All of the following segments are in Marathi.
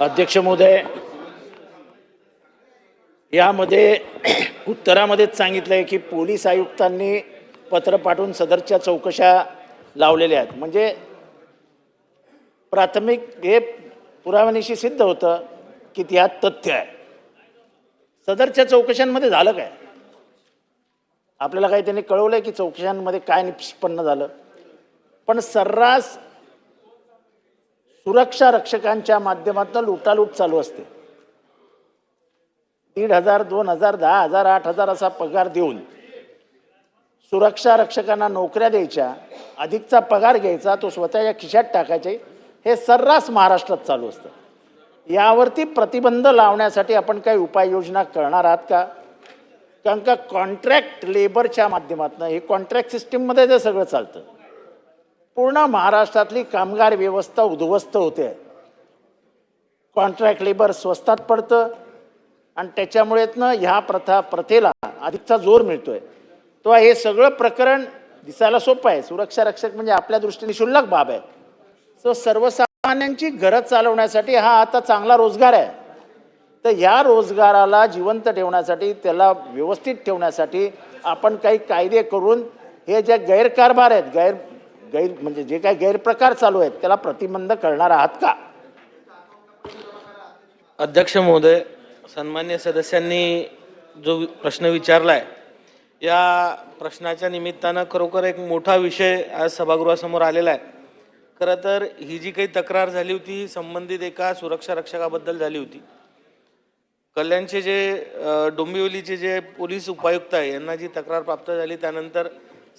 अध्यक्ष महोदय यामध्ये उत्तरामध्येच सांगितलं आहे की पोलीस आयुक्तांनी पत्र पाठवून सदरच्या चौकशा लावलेल्या आहेत. म्हणजे प्राथमिक हे पुराव्यानिशी सिद्ध होतं की त्यात तथ्य आहे. सदरच्या चौकशांमध्ये झालं काय? आपल्याला काही त्यांनी कळवलं आहे की चौकशांमध्ये काय निष्पन्न झालं. पण सर्रास सुरक्षा रक्षकांच्या माध्यमातून लुटालूट चालू असते. दीड हजार दोन हजार दहा हजार आठ हजार असा पगार देऊन सुरक्षा रक्षकांना नोकऱ्या द्यायच्या अधिकचा पगार घ्यायचा तो स्वतःच्या खिशात टाकायचे हे सर्रास महाराष्ट्रात चालू असतं. यावरती प्रतिबंध लावण्यासाठी आपण काही उपाययोजना करणार आहात का? कारण का कॉन्ट्रॅक्ट लेबरच्या माध्यमातून हे कॉन्ट्रॅक्ट सिस्टीममध्ये जे सगळं चालतं पूर्ण महाराष्ट्रातली कामगार व्यवस्था उद्ध्वस्त होते. कॉन्ट्रॅक्ट लेबर स्वस्तात पडतं आणि त्याच्यामुळेतनं ह्या प्रथा प्रथेला अधिकचा जोर मिळतोय. तो हे सगळं प्रकरण दिसायला सोपं आहे. सुरक्षा रक्षक म्हणजे आपल्या दृष्टीने शुल्लक बाब आहे. सो सर्वसामान्यांची घरं चालवण्यासाठी हा आता चांगला रोजगार आहे. तर या रोजगाराला जिवंत ठेवण्यासाठी त्याला व्यवस्थित ठेवण्यासाठी आपण काही कायदे करून हे जे गैरकारभार आहेत गैर गैर म्हणजे जे काही गैरप्रकार चालू आहेत त्याला प्रतिबंध करणार आहात का? अध्यक्ष महोदय सन्मान्य सदस्यांनी जो वि- प्रश्न विचारला आहे या प्रश्नाच्या निमित्तानं खरोखर एक मोठा विषय आज सभागृहासमोर आलेला आहे. खरं तर ही जी काही तक्रार झाली होती ही संबंधित एका सुरक्षा रक्षकाबद्दल झाली होती. कल्याणचे जे डोंबिवलीचे जे पोलीस उपायुक्त आहे यांना जी तक्रार प्राप्त झाली त्यानंतर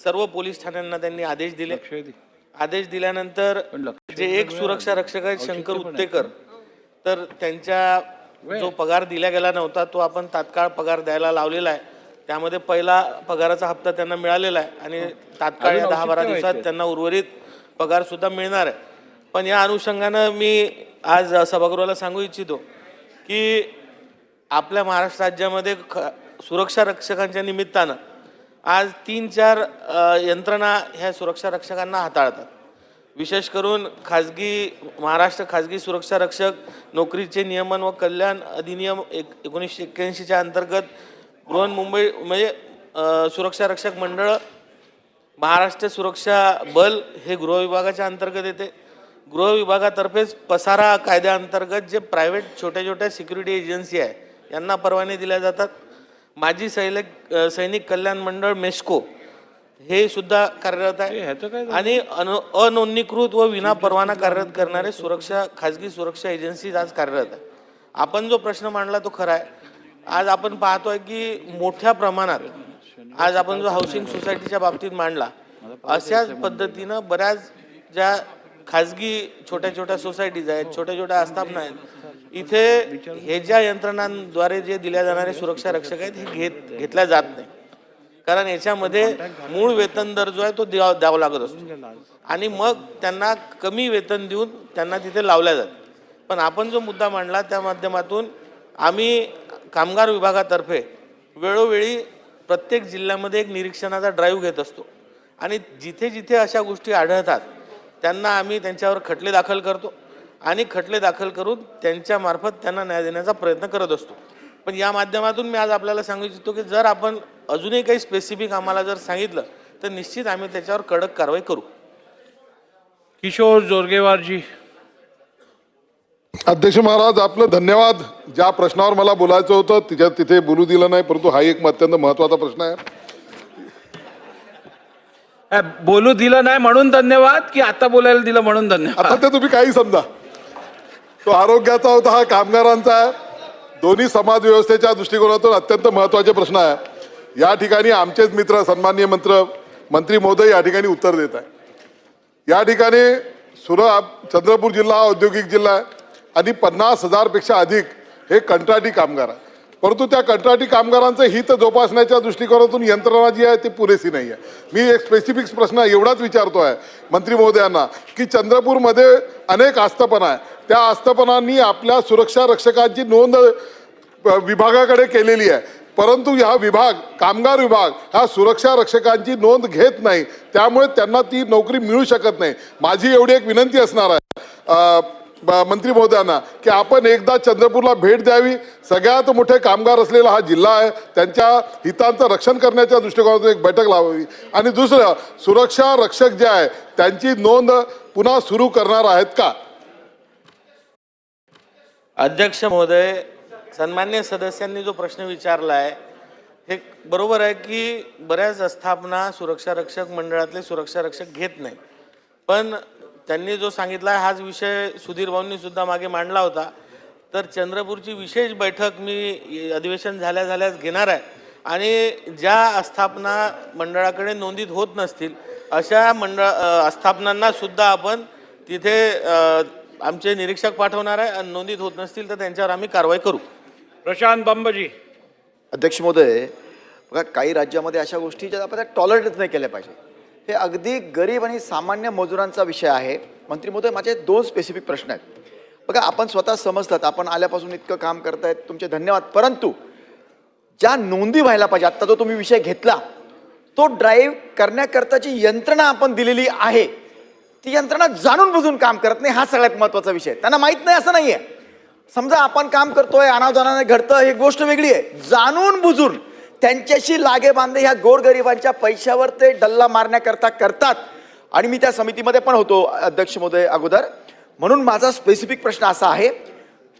सर्व पोलीस ठाण्यांना त्यांनी आदेश दिले. आदेश दिल्यानंतर जे एक सुरक्षा रक्षक आहेत शंकर उत्तेकर तर त्यांच्या जो पगार दिला गेला नव्हता तो आपण तात्काळ पगार द्यायला लावलेला आहे. त्यामध्ये पहिला पगाराचा हप्ता त्यांना मिळालेला आहे आणि तात्काळ या दहा बारा दिवसात त्यांना उर्वरित पगार सुद्धा मिळणार आहे. पण या अनुषंगानं मी आज सभागृहाला सांगू इच्छितो की आपल्या महाराष्ट्र राज्यामध्ये ख सुरक्षा रक्षकांच्या निमित्तानं आज तीन चार यंत्रणा ह्या सुरक्षा रक्षकांना हाताळतात. विशेष करून खाजगी महाराष्ट्र खाजगी सुरक्षा रक्षक नोकरीचे नियमन व कल्याण अधिनियम एक एकोणीसशे एक्क्याऐंशीच्या अंतर्गत बृहन्मुंबई म्हणजे सुरक्षा रक्षक मंडळ महाराष्ट्र सुरक्षा बल हे गृह विभागाच्या अंतर्गत येते. गृह विभागातर्फेच पसारा कायद्याअंतर्गत जे प्रायव्हेट छोट्या छोट्या सिक्युरिटी एजन्सी आहे यांना परवाने दिल्या जातात. माजी सैनिक सैनिक कल्याण मंडळ मेस्को हे सुद्धा कार्यरत आहे. आणि अन अनोंदणीकृत व विना परवाना कार्यरत करणारे सुरक्षा खाजगी सुरक्षा एजन्सी आज कार्यरत आहे आपण जो प्रश्न मांडला तो खरा आहे. आज आपण पाहतोय की मोठ्या प्रमाणात आज आपण जो हाऊसिंग सोसायटीच्या बाबतीत मांडला अशाच पद्धतीनं बऱ्याच ज्या खाजगी छोट्या छोट्या सोसायटीज आहेत छोट्या छोट्या आस्थापना आहेत इथे हे ज्या यंत्रणांद्वारे जे दिल्या जाणारे सुरक्षा रक्षक आहेत हे घेत घेतल्या जात नाही. कारण याच्यामध्ये मूळ वेतन दर जो आहे तो द्यावा द्यावा लागत असतो. आणि मग त्यांना कमी वेतन देऊन त्यांना तिथे लावल्या जात. पण आपण जो मुद्दा मांडला त्या माध्यमातून आम्ही कामगार विभागातर्फे वेळोवेळी प्रत्येक जिल्ह्यामध्ये एक निरीक्षणाचा ड्राईव्ह घेत असतो. आणि जिथे जिथे अशा गोष्टी आढळतात त्यांना आम्ही त्यांच्यावर खटले दाखल करतो. आणि खटले दाखल करून त्यांच्या मार्फत त्यांना न्याय देण्याचा प्रयत्न करत असतो. पण या माध्यमातून मी आज आपल्याला सांगू इच्छितो की जर आपण अजूनही काही स्पेसिफिक आम्हाला जर सांगितलं तर निश्चित आम्ही त्याच्यावर कडक कारवाई करू. किशोर जोरगेवार जी अध्यक्ष महाराज आपलं धन्यवाद. ज्या प्रश्नावर मला बोलायचं होतं तिच्यात तिथे बोलू दिलं नाही परंतु हा एक अत्यंत महत्त्वाचा प्रश्न आहे. अ, बोलू दिलं नाही म्हणून धन्यवाद की आता बोलायला दिलं म्हणून धन्यवाद? आता ते तुम्ही काही समजा. तो आरोग्याचा होता हा कामगारांचा आहे. दोन्ही समाज व्यवस्थेच्या दृष्टिकोनातून अत्यंत महत्त्वाचे प्रश्न आहे. या ठिकाणी आमचेच मित्र सन्माननीय मंत्र मंत्री महोदय या ठिकाणी उत्तर देत आहे. या ठिकाणी सुर चंद्रपूर जिल्हा हा औद्योगिक जिल्हा आहे आणि पन्नास हजारपेक्षा अधिक हे कंत्राटी कामगार आहे परंतु त्या कंत्राटी कामगारांचं हित जोपासण्याच्या दृष्टिकोनातून यंत्रणा जी आहे ती पुरेशी नाही आहे. मी एक स्पेसिफिक प्रश्न एवढाच विचारतो आहे मंत्री महोदयांना की चंद्रपूरमध्ये अनेक आस्थापना आहे. त्या आस्थापनांनी आपल्या सुरक्षा रक्षकांची नोंद विभागाकडे केलेली आहे. परंतु हा विभाग कामगार विभाग हा सुरक्षा रक्षकांची नोंद घेत नाही. त्यामुळे त्यांना ती नोकरी मिळू शकत नाही. माझी एवढी एक विनंती असणार आहे. मंत्री महोदयांना की आपण एकदा चंद्रपूरला भेट द्यावी. सगळ्यात मोठे कामगार असलेला हा जिल्हा आहे. त्यांच्या हितांचं रक्षण करण्याच्या दृष्टिकोनातून एक बैठक लावावी. आणि दुसरं सुरक्षा रक्षक जे आहे त्यांची नोंद पुन्हा सुरू करणार आहेत का? अध्यक्ष महोदय सन्मान्य सदस्यांनी जो प्रश्न विचारला आहे हे बरोबर आहे की बऱ्याच आस्थापना सुरक्षा रक्षक मंडळातले सुरक्षा रक्षक घेत नाही पण त्यांनी जो सांगितला हाच विषय सुधीर भाऊंनी सुद्धा मागे मांडला होता. तर चंद्रपूरची विशेष बैठक मी अधिवेशन झाल्या झाल्याच घेणार आहे. आणि ज्या आस्थापना मंडळाकडे नोंदीत होत नसतील अशा मंडळ आस्थापनांना सुद्धा आपण तिथे आमचे निरीक्षक पाठवणार आहे. आणि नोंदीत होत नसतील तर त्यांच्यावर आम्ही कारवाई करू. प्रशांत बंबजी. अध्यक्ष महोदय बघा काही राज्यामध्ये अशा गोष्टी ज्या आपण टॉलरेटच नाही केल्या पाहिजे. हे अगदी गरीब आणि सामान्य मजुरांचा विषय आहे. मंत्री महोदय माझे दोन स्पेसिफिक प्रश्न आहेत. बघा आपण स्वतः समजतात आपण आल्यापासून इतकं काम करतायत तुमचे धन्यवाद. परंतु ज्या नोंदी व्हायला पाहिजे आत्ता जो तुम्ही विषय घेतला तो ड्राईव्ह करण्याकरताची यंत्रणा आपण दिलेली आहे. ती यंत्रणा जाणून बुजून काम करत नाही हा सगळ्यात महत्त्वाचा विषय त्यांना माहीत नाही असं नाही आहे समजा आपण काम करतोय अनावधानाने घडतं ही गोष्ट वेगळी आहे. जाणून बुजून त्यांच्याशी लागे बांधे ह्या गोरगरिबांच्या पैशावर ते डल्ला मारण्याकरता करतात. आणि मी त्या समितीमध्ये पण होतो अध्यक्ष महोदय अगोदर. म्हणून माझा स्पेसिफिक प्रश्न असा आहे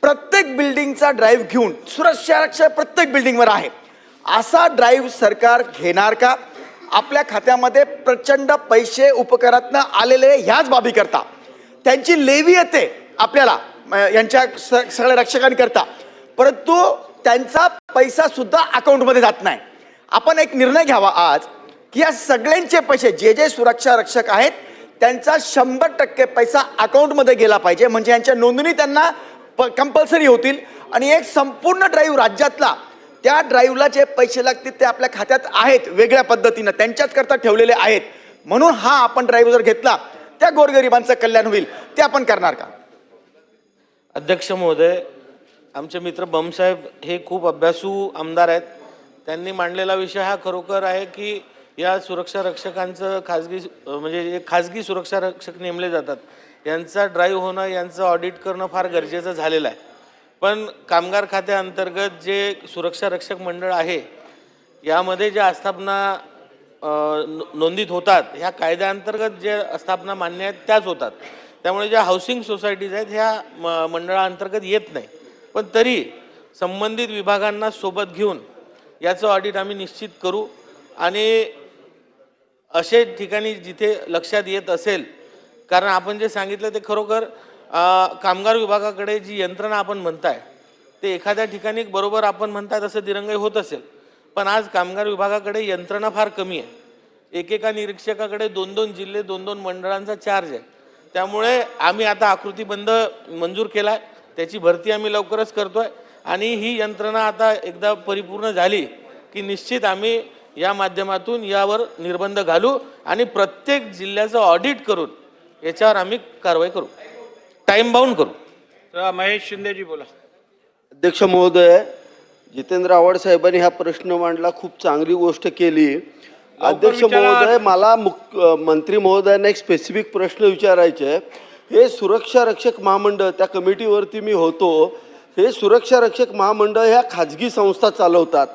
प्रत्येक बिल्डिंगचा ड्राईव्ह घेऊन सुरक्षा प्रत्येक बिल्डिंगवर आहे. असा ड्राईव्ह सरकार घेणार का? आपल्या खात्यामध्ये प्रचंड पैसे उपकरातनं आलेले ह्याच बाबी करता त्यांची लेवी येते आपल्याला म, यांच्या स- सगळ्या रक्षकांकरता. परंतु त्यांचा पैसा सुद्धा अकाउंटमध्ये जात नाही. आपण एक निर्णय घ्यावा आज की या सगळ्यांचे पैसे जे जे सुरक्षा रक्षक आहेत त्यांचा शंभर टक्के पैसा अकाउंटमध्ये गेला पाहिजे. म्हणजे यांच्या नोंदणी त्यांना कंपल्सरी होतील. आणि एक संपूर्ण ड्राईव्ह राज्यातला त्या ड्राईव्हला जे पैसे लागतील ते आपल्या खात्यात आहेत वेगळ्या पद्धतीनं त्यांच्याच करता ठेवलेले आहेत. म्हणून हा आपण ड्राईव्ह जर घेतला त्या गोरगरिबांचं कल्याण होईल. ते आपण करणार का? अध्यक्ष महोदय आमचे मित्र बमसाहेब हे खूप अभ्यासू आमदार आहेत. त्यांनी मांडलेला विषय हा खरोखर आहे की या सुरक्षा रक्षकांचं खाजगी म्हणजे जे खाजगी सुरक्षा रक्षक नेमले जातात. यांचा ड्राईव्ह होणं यांचं ऑडिट करणं फार गरजेचं झालेलं आहे. पण कामगार खात्याअंतर्गत जे सुरक्षा रक्षक मंडळ आहे यामध्ये ज्या आस्थापना नोंदीत होतात ह्या कायद्याअंतर्गत जे आस्थापना मान्य आहेत त्याच होतात. त्यामुळे ज्या हाऊसिंग सोसायटीज आहेत ह्या म- मंडळाअंतर्गत येत नाही. पण तरी संबंधित विभागांना सोबत घेऊन याचं ऑडिट आम्ही निश्चित करू. आणि असे ठिकाणी जिथे लक्षात येत असेल कारण आपण जे सांगितलं ते खरोखर कामगार विभागाकडे जी यंत्रणा आपण म्हणताय ते एखाद्या ठिकाणी बरोबर आपण म्हणताय तसं दिरंगाई होत असेल. पण आज कामगार विभागाकडे यंत्रणा फार कमी आहे. एकेका निरीक्षकाकडे दोन दोन जिल्हे दोन दोन मंडळांचा चार्ज आहे. त्यामुळे आम्ही आता आकृतीबंध मंजूर केला आहे त्याची भरती आम्ही लवकरच करतोय. आणि ही यंत्रणा आता एकदा परिपूर्ण झाली की निश्चित आम्ही या माध्यमातून यावर निर्बंध घालू आणि प्रत्येक जिल्ह्याचं ऑडिट करून याच्यावर आम्ही कारवाई करू. टाईम बाउंड करू. तर महेश शिंदेजी बोला. अध्यक्ष महोदय जितेंद्र आव्हाड साहेबांनी हा प्रश्न मांडला खूप चांगली गोष्ट केली. अध्यक्ष. महोदय मला मुख मंत्री महोदयांना एक स्पेसिफिक प्रश्न विचारायचे आहे. हे सुरक्षा रक्षक महामंडळ त्या कमिटीवरती मी होतो. हे सुरक्षा रक्षक महामंडळ ह्या खाजगी संस्था चालवतात.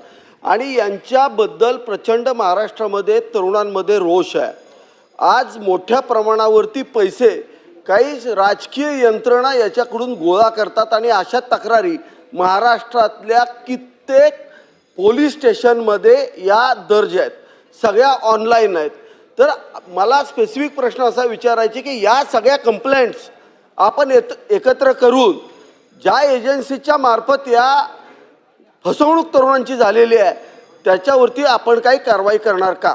आणि यांच्याबद्दल प्रचंड महाराष्ट्रामध्ये तरुणांमध्ये रोष आहे. आज मोठ्या प्रमाणावरती पैसे काही राजकीय यंत्रणा याच्याकडून गोळा करतात आणि अशा तक्रारी महाराष्ट्रातल्या कित्येक पोलीस स्टेशनमध्ये या दर्ज आहेत. सगळ्या ऑनलाईन आहेत. तर मला स्पेसिफिक प्रश्न असा विचारायचे की या सगळ्या कंप्लेंट्स आपण येत एकत्र करून ज्या एजन्सीच्या मार्फत या फसवणूक तरुणांची झालेली आहे त्याच्यावरती आपण काही कारवाई करणार का?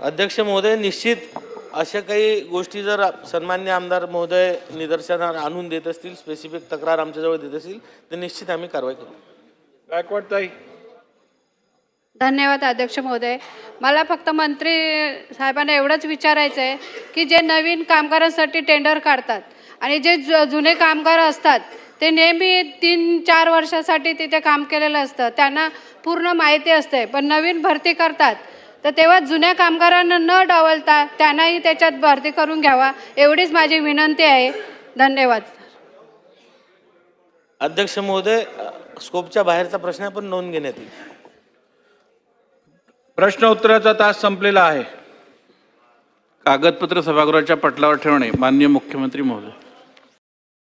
अध्यक्ष महोदय निश्चित अशा काही गोष्टी जर सन्मान्य आमदार महोदय निदर्शनात आणून देत असतील स्पेसिफिक तक्रार आमच्याजवळ देत असतील तर निश्चित आम्ही कारवाई करू. गायकवाड ताई. धन्यवाद अध्यक्ष महोदय. मला फक्त मंत्री साहेबांना एवढंच विचारायचं आहे की जे नवीन कामगारांसाठी टेंडर काढतात आणि जे जु जुने कामगार असतात ते नेहमी तीन चार वर्षासाठी तिथे काम केलेलं असतं. त्यांना पूर्ण माहिती असते पण नवीन भरती करतात तर तेव्हा जुन्या कामगारांना न डावलता त्यांनाही त्याच्यात भरती करून घ्यावा एवढीच माझी विनंती आहे. धन्यवाद. अध्यक्ष महोदय स्कोपच्या बाहेरचा प्रश्न पण नोंद घेण्यात येईल. प्रश्न उत्तराचा तास संपलेला आहे. कागदपत्र सभागृहाच्या पटलावर ठेवणे माननीय मुख्यमंत्री महोदय.